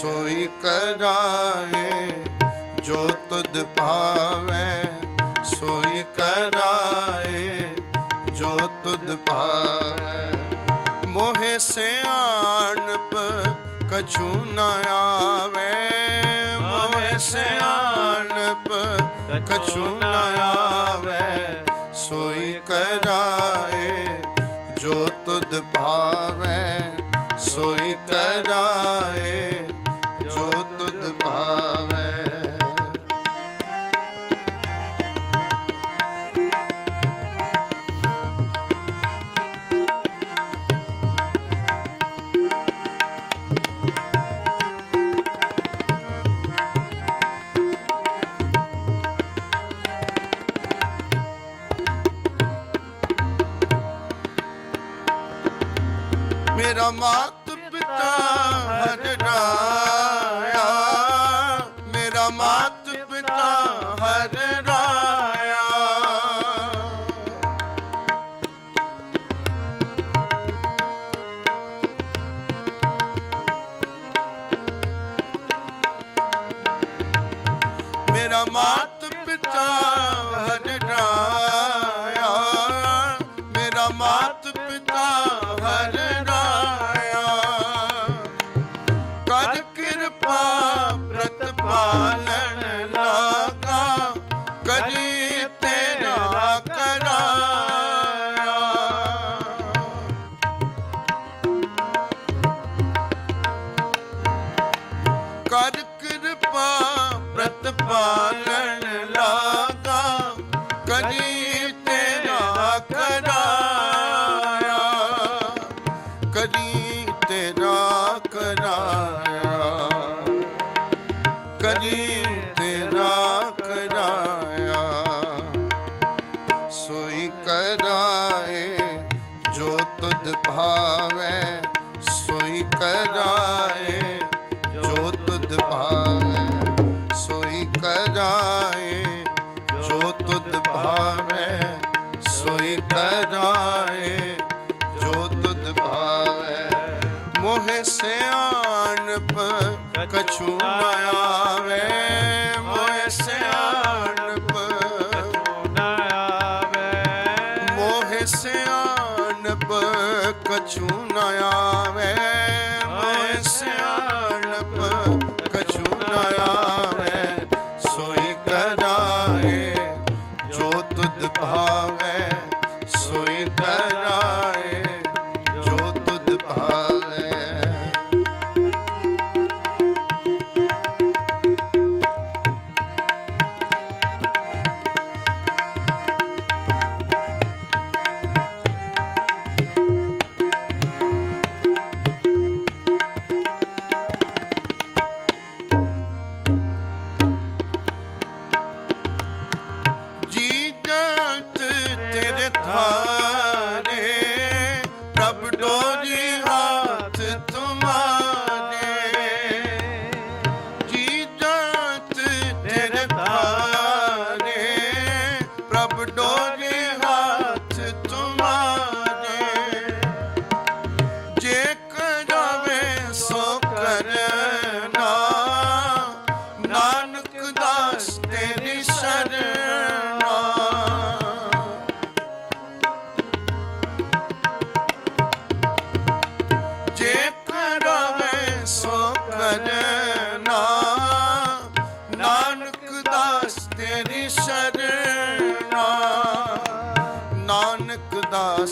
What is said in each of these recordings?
ਸੋਈ ਕਰਾਏ, ਜੋ ਤੁਧ ਭਾਵੇ, ਸੋਈ ਕਰਾਏ, ਜੋ ਤੁਧ ਭਾਵੇ। ਮੋਹਿ ਸਿਆਣਪ ਕਛੂ ਨਾ ਆਵੇ, ਮੋਹਿ ਸਿਆਣਪ ਕਛੂ ਨਾ ਆਵੇ, ਸੋਈ ਕਰਾਏ, ਜੋ ਤੁਧ ਭਾਵੇ, ਸੋਈ ਕਰਾਏ। ਮੇਰਾ ਮਾਤ ਪਿਤਾ ਹਜ ਰਾਇਆ। ਮੇਰਾ ਮਾਤ ਪਿਤਾ ਹਜ ਮੇਰਾ ਮਾਤ ਪਿਤਾ ਹਜ ਮੇਰਾ ਮਾਤ ਪਿਤਾ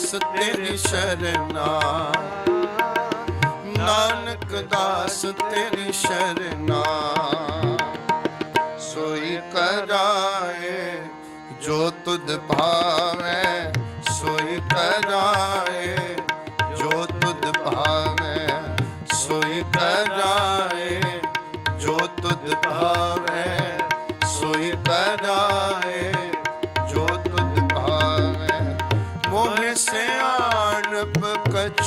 ਦਾਸ ਤੇਰੀ ਸ਼ਰਨਾ। ਨਾਨਕ ਦਾਸ ਤੇਰੀ ਸ਼ਰਨਾ। ਸੋਈ ਕਰਾਏ ਜੋ ਤੁਧ ਭਾਏ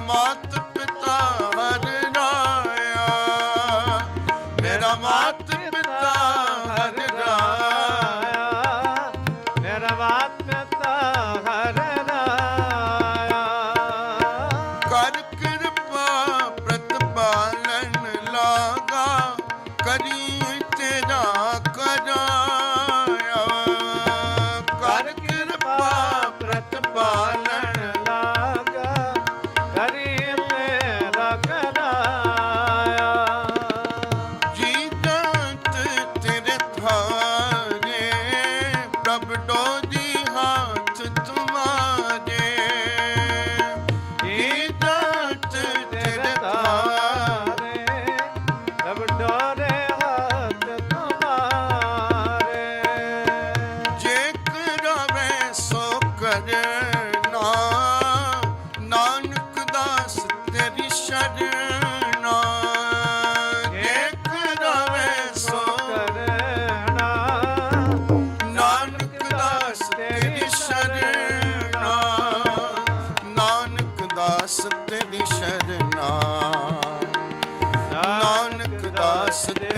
ਮਾਤ ਪਿਤਾ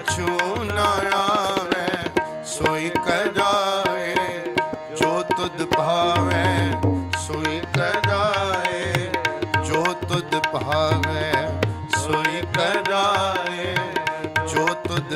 ਕਛੂ ਨਾ ਆਵੇ ਸੋਈ ਜੋ ਤੁਧ ਭਾਵੇ ਸੋਈ ਜੋ ਤੁਧ ਸੋਈ ਕਦਾਏ ਜੋ ਤੁਧ